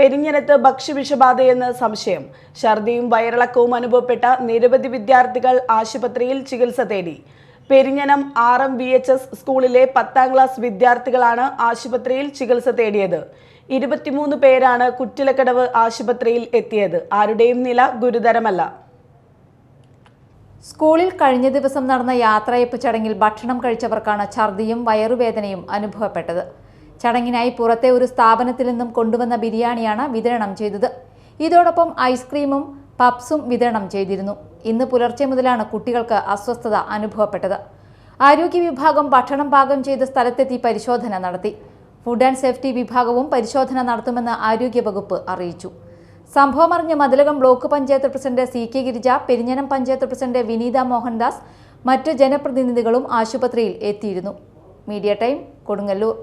പെരിഞ്ഞനത്ത് ഭക്ഷ്യവിഷബാധയെന്ന് സംശയം. ഛർദിയും വയറിളക്കവും അനുഭവപ്പെട്ട നിരവധി വിദ്യാർത്ഥികൾ ആശുപത്രിയിൽ ചികിത്സ തേടി. Perinjanam R M V H S സ്കൂളിലെ പത്താം ക്ലാസ് വിദ്യാർത്ഥികളാണ് ആശുപത്രിയിൽ ചികിത്സ തേടിയത്. ഇരുപത്തിമൂന്ന് പേരാണ് കുറ്റിലക്കടവ് ആശുപത്രിയിൽ എത്തിയത്. ആരുടെയും നില ഗുരുതരമല്ല. സ്കൂളിൽ കഴിഞ്ഞ ദിവസം നടന്ന യാത്രയപ്പ് ചടങ്ങിൽ ഭക്ഷണം കഴിച്ചവർക്കാണ് ഛർദിയും വയറുവേദനയും അനുഭവപ്പെട്ടത്. ചടങ്ങിനായി പുറത്തെ ഒരു സ്ഥാപനത്തിൽ നിന്നും കൊണ്ടുവന്ന ബിരിയാണിയാണ് വിതരണം ചെയ്തത്. ഇതോടൊപ്പം ഐസ്ക്രീമും പപ്സും വിതരണം ചെയ്തിരുന്നു. ഇന്ന് പുലർച്ചെ മുതലാണ് കുട്ടികൾക്ക് അസ്വസ്ഥത അനുഭവപ്പെട്ടത്. ആരോഗ്യ വിഭാഗം ഭക്ഷണം പാകം ചെയ്ത സ്ഥലത്തെത്തി പരിശോധന നടത്തി. ഫുഡ് ആൻഡ് സേഫ്റ്റി വിഭാഗവും പരിശോധന നടത്തുമെന്ന് ആരോഗ്യവകുപ്പ് അറിയിച്ചു. സംഭവം അറിഞ്ഞ Mathilakam block panchayat president C K Girija Perinjanam panchayat president Vineetha Mohandas മറ്റ് ജനപ്രതിനിധികളും ആശുപത്രിയിൽ എത്തിയിരുന്നു. Media time Kodungallur.